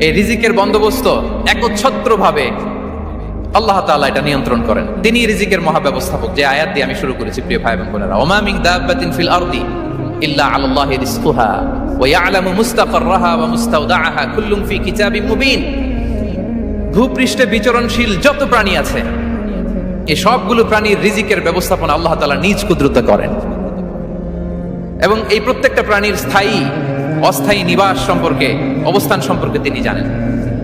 এই রিজিকের বন্দোবস্ত একচ্ছত্র ভাবে আল্লাহ তাআলা এটা নিয়ন্ত্রণ করেন। তিনি রিজিকের মহাব্যবস্থাপক। যে আয়াত দিয়ে আমি শুরু করেছি, প্রিয় ভাই এবং বোনেরা। ওমা মিন দাব্বাতিন ফিল আরদি ইল্লা আলাল্লাহি রিজকুহা ওয়া ইয়ালামু মুস্তাকাররাহা ওয়া মুস্তাওদাআহা কুল্লুম ফি কিতাবিন মুবিন। ভূপৃষ্ঠে বিচরণশীল যত প্রাণী আছে এই সবগুলো প্রাণীর রিজিকের ব্যবস্থাপনা আল্লাহ তাআলা নিজ কুদরতে করেন। এবং এই প্রত্যেকটা প্রাণীর স্থায়ী অস্থায়ী নিবাস সম্পর্কে, অবস্থান সম্পর্কে তিনি জানেন।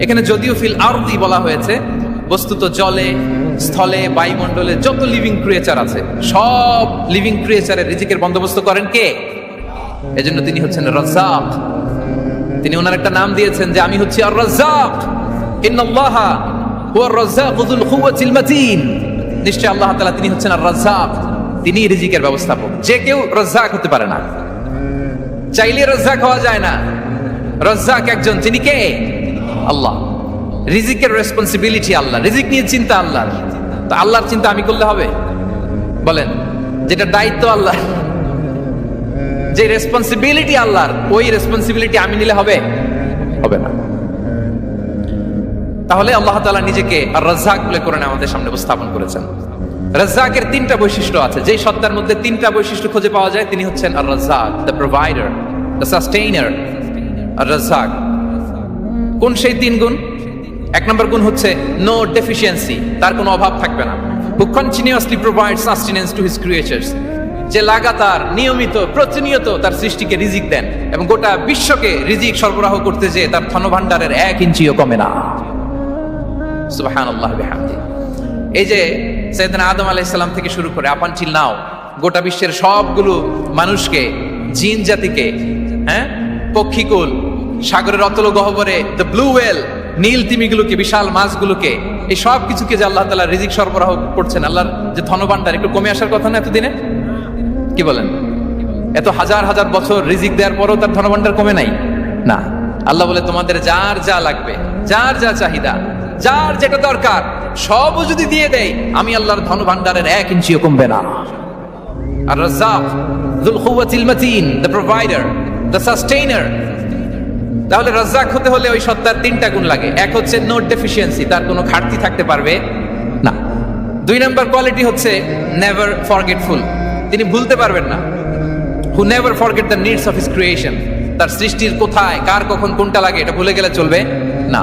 এখানে যদিও ফিল আরদি বলা হয়েছে, বস্তুত জলে, স্থলে, বায়ুমণ্ডলে যত লিভিং ক্রিয়েচার আছে, সব লিভিং ক্রিয়েচারের রিজিকের বন্দোবস্ত করেন কে? এজন্য তিনি হচ্ছেন রাজ্জাক। তিনি ওনার একটা নাম দিয়েছেন যে, আমি হচ্ছি আর নিশ্চয় আল্লাহ তিনি হচ্ছেন আর তিনি রিজিকের ব্যবস্থাপক। যে কেউ রাজ্জাক হতে পারে না। চাইলে রাজ্জাক হওয়া যায় না। রাজ্জাক একজন তিনি কে? আল্লাহ। রিজিকের রেসপন্সিবিলিটি আল্লাহ, রিজিক নিয়ে চিন্তা আল্লাহর। তো আল্লাহর চিন্তা আমি করলে হবে? বলেন, যেটা দায়িত্ব আল্লাহ যে রেসপন্সিবিলিটি আল্লাহর, ওই রেসপন্সিবিলিটি আমি নিলে হবে? হবে না। তাহলে আল্লাহ তালা নিজেকে আর রাজ্জাক বলে করে আমাদের সামনে উপস্থাপন করেছেন। রাজ্জাকের তিনটা বৈশিষ্ট্য আছে। যেই সত্তার মধ্যে তিনটা বৈশিষ্ট্য খুঁজে পাওয়া যায়, তিনি হচ্ছেন আর রাজ্জাক দ্য প্রোভাইডার দ্য সাস্টেইনার আর রাজ্জাক। কোন সেই তিন গুণ? এক নম্বর গুণ হচ্ছে নো ডেফিসিয়েন্সি তার কোনো অভাব থাকবে না। Who continuously provide sustenance to his creatures যে লাগাতার, নিয়মিত, প্রতিনিয়ত তার সৃষ্টিকে রিজিক দেন এবং গোটা বিশ্বকে রিজিক সরবরাহ করতে যে তার ধনভাণ্ডারের এক ইঞ্চিও কমে না। সুবহানাল্লাহ, বিহামদি। এই যে সৈয়দনা আদম আলাইহিস ইসলাম থেকে শুরু করে আপ আনটিল নাও গোটা বিশ্বের সবগুলো মানুষকে, জিন জাতিকে হ্যাঁ? পক্ষীকুল, সাগরের অতল গহ্বরে দ্য ব্লু ওয়েল নীল তিমিগুলোকে, বিশাল মাছগুলোকে, এই সব কিছুকে যে আল্লাহ তাআলা রিজিক সরবরাহ করছেন, আল্লাহর যে ধনভাণ্ডার, একটু কমে আসার কথা না এতদিনে? কি বলেন? এত হাজার হাজার বছর রিজিক দেওয়ার পরও তার ধনভাণ্ডার কমে নাই? না। আল্লাহ বলে, তোমাদের যার যা লাগবে, যার যা চাহিদা, যার যেটা দরকার সবও যদি দিয়ে দেয়, আমি আল্লাহর ধন ভান্ডারের এক ইঞ্চিও কমবে না। আর রাজ্জাক যুল কুওয়াতিল মাতিন দ্য প্রোভাইডার দ্য সাস্টেইনার তাহলে রাজ্জাক হতে হলে ওই সত্তার তিনটা গুণ লাগে। এক হচ্ছে নো ডেফিসিয়েন্সি তার কোনো ঘাটতি থাকতে পারবে না। দুই নম্বর কোয়ালিটি হচ্ছে নেভার ফরগেটফুল তিনি ভুলতে পারবেন না। Who never forget the needs of his creation তার সৃষ্টির কোথায়, কার কখন কোনটা লাগে, এটা ভুলে গেলে চলবে না।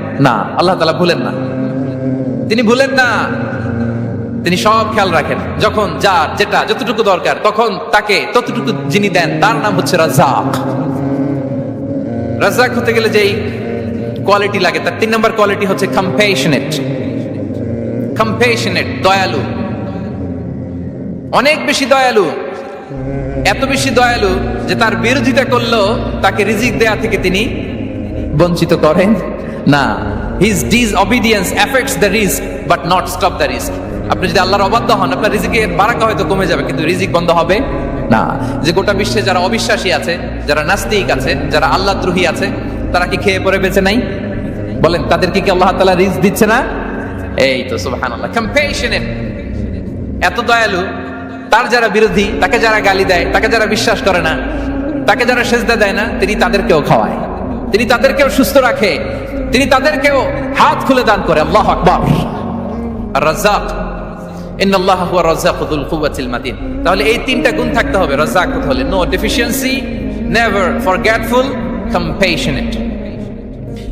না, আল্লাহ তালা ভুলেন না। তিনি ভুলেন না। তিনি সব খেয়াল রাখেন। যখন, যার, যেটা, যতটুকু দরকার, তখন তাকে ততটুকু যিনি দেন, তার নাম হচ্ছে রাজ্জাক। রাজ্জাক হতে গেলে যেই কোয়ালিটি লাগে, তার তিন নম্বর কোয়ালিটি হচ্ছে কম্পেশনেট কম্পেশনেট দয়ালু। অনেক বেশি দয়ালু। এত বেশি দয়ালু যে তার বিরোধিতা করলেও তাকে রিজিক দেয়া থেকে তিনি বঞ্চিত করেন। না his disobedience effects the risk but not stop the risk আপনি যদি আল্লাহর অবাধ্য হন, আপনার রিজিকের বারাকা হয়তো কমে যাবে, কিন্তু রিজিক বন্ধ হবে না। যে গোটা বিশ্বে যারা অবিশ্বাসী আছে, যারা নাস্তিক আছে, যারা আল্লাহ দ্রোহী আছে, তারা কি খেয়ে পরে বেঁচে নাই? বলেন, তাদেরকে কি আল্লাহ তালা রিস্ক দিচ্ছে না? এই তো, সুবহানাল্লাহ কম্পেশনেট এত দয়ালু, তার যারা বিরোধী, তাকে যারা গালি দেয়, তাকে যারা বিশ্বাস করে না, তাকে যারা সেজদা দেয় না, তিনি তাদেরকেও খাওয়ায়। তিনি তাদেরকেও সুস্থ রাখে। তিনি তাদেরকেও হাত খুলে দান করে, আল্লাহ আকবার। রাজ্জাক তাহলে এই তিনটা গুণ থাকতে হবে। রাজ্জাক হলে no deficiency never forgetful, compassionate.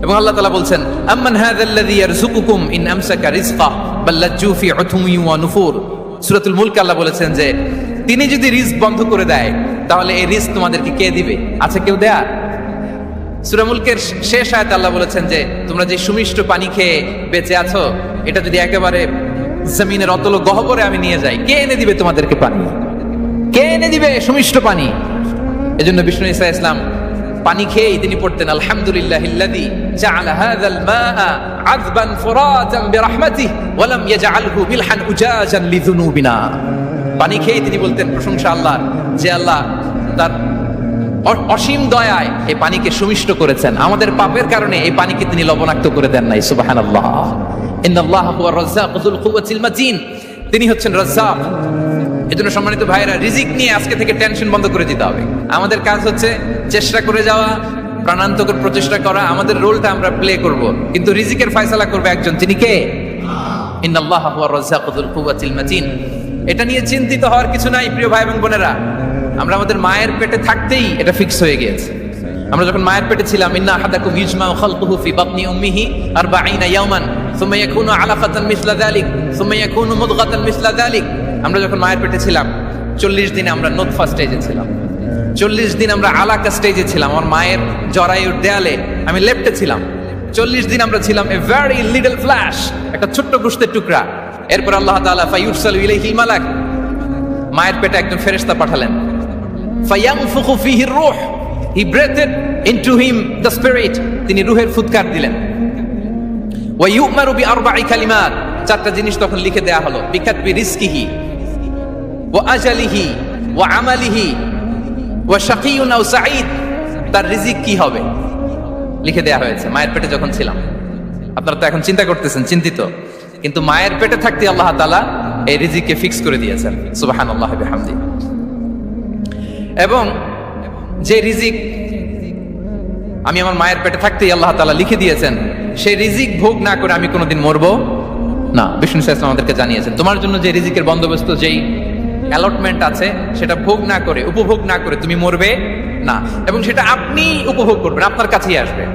এবং আল্লাহ তাআলা বলছেন, আম্মান হাযাল্লাযী ইয়ারযুকুকুম ইন আমসাকা রিজকা বাল লাজ্জু ফি উথুমি ওয়া নুফুর। সূরাতুল মুলক আল্লাহ বলেছেন যে, তিনি যদি রিস্ক বন্ধ করে দেয়, তাহলে এই রিস্ক তোমাদেরকে কে দিবে? আছে কেউ দেয়া? সুরামুলকের শেষ আয়াত আল্লাহ বলেছেন যে, তোমরা যে সুমিষ্ট পানি খেয়ে বেঁচে আছো, এটা যদি একেবারে জমিনের অতল গহবরে আমি নিয়ে যাই, কে এনে দিবে তোমাদেরকে পানি? কে এনে দিবে সুমিষ্ট পানি? এজন্য বিষ্ণু ইসা ইসলাম পানি খেয়েই তিনি পড়তেন, আলহামদুলিল্লাহ ইল্লাদি জাআলা হাযাল মাআ আযবান ফুরাতান বিরাহমাতিহি ওয়া লাম ইয়াজআলহু মিলহান উজাজান লিযুনুবিনা। পানি খেয়েই তিনি বলতেন, প্রশংসা আল্লাহর, যে আল্লাহ তার অসীম দয়ায় এই পানিকে সুমিষ্ট করেছেন। আমাদের পাপের কারণে এই পানিকে তিনি লবণাক্ত করে দেন নাই মাতিন তিনি হচ্ছেন রাজ্জাক। এজন্য সম্মানিত ভাইরা রিজিক নিয়ে আজকে থেকে টেনশন বন্ধ করে দিতে হবে। আমাদের কাজ হচ্ছে চেষ্টা করে যাওয়া, প্রাণান্তকর প্রচেষ্টা করা, আমাদের রোলটা আমরা প্লে করব। কিন্তু রিজিকের ফয়সালা করবে একজন। তিনি কে? ইন্নাল্লাহ হুয়া রাজ্জাক যুল কুওয়াতিল মাতিন এটা নিয়ে চিন্তিত হওয়ার কিছু নাই, প্রিয় ভাই এবং বোনেরা। আমরা আমাদের মায়ের পেটে থাকতেই এটা ফিক্স হয়ে গিয়েছে। আমরা যখন মায়ের পেটে ছিলাম, ইন্না আহাদাকুম ইজমাউ খালকুহু ফি বাতনি উম্মিহি 40 ইয়াওমান, সুম্মা ইয়াকুনু আলাকাতান মিসলা যালিক, সুম্মা ইয়াকুনু মুদগাতান মিসলা যালিক। আমরা যখন মায়ের পেটে ছিলাম 40 দিনে আমরা নুতফা স্টেজে ছিলাম। চল্লিশ দিন আমরা আলাকা স্টেজে ছিলাম, আমার মায়ের জরায়ুর দেয়ালে আমি লেফটে ছিলাম। চল্লিশ দিন আমরা ছিলাম এ ভেরি লিটল ফ্ল্যাশ একটা ছোট্ট গুস্তের টুকরা। এরপর আল্লাহ তাআলা ফায়ুরসালু ইলাইহিল মালাক, মায়ের পেটে একজন ফেরেশতা পাঠালেন। ফায়ানফুখু ফিহি রূহ he breathed into him the spirit তিনি রূহের ফুৎকার দিলেন। ওয়া ইউমারু বি আরবা'i কালিমাত চারটা জিনিস তখন লিখে দেয়া হলো। বিকাতবি রিজকিহি ওয়া আজালিহি ওয়া আমালিহি ওয়া শাকিউন আও সাঈদ। তার রিজিক কি হবে? লিখে দেয়া হয়েছে। মায়ের পেটে যখন ছিলাম। আপনারা তো এখন চিন্তা করতেছেন, চিন্তিত। কিন্তু মায়ের পেটে থাকতে আল্লাহ তাআলা এই রিজিককে ফিক্স করে দিয়েছেন। সুবহানাল্লাহি, বিহামদি। এবং যে রিজিক আমি আমার মায়ের পেটে থাকতেই আল্লাহ তালা লিখে দিয়েছেন, সেই রিজিক ভোগ না করে আমি কোনোদিন মরবো না। বিষ্ণু সাহেব আমাদেরকে জানিয়েছেন, তোমার জন্য যে রিজিকের বন্দোবস্ত, যেই অ্যালটমেন্ট আছে, সেটা ভোগ না করে, উপভোগ না করে তুমি মরবে না। এবং সেটা আপনি উপভোগ করবেন, আপনার কাছেই আসবে।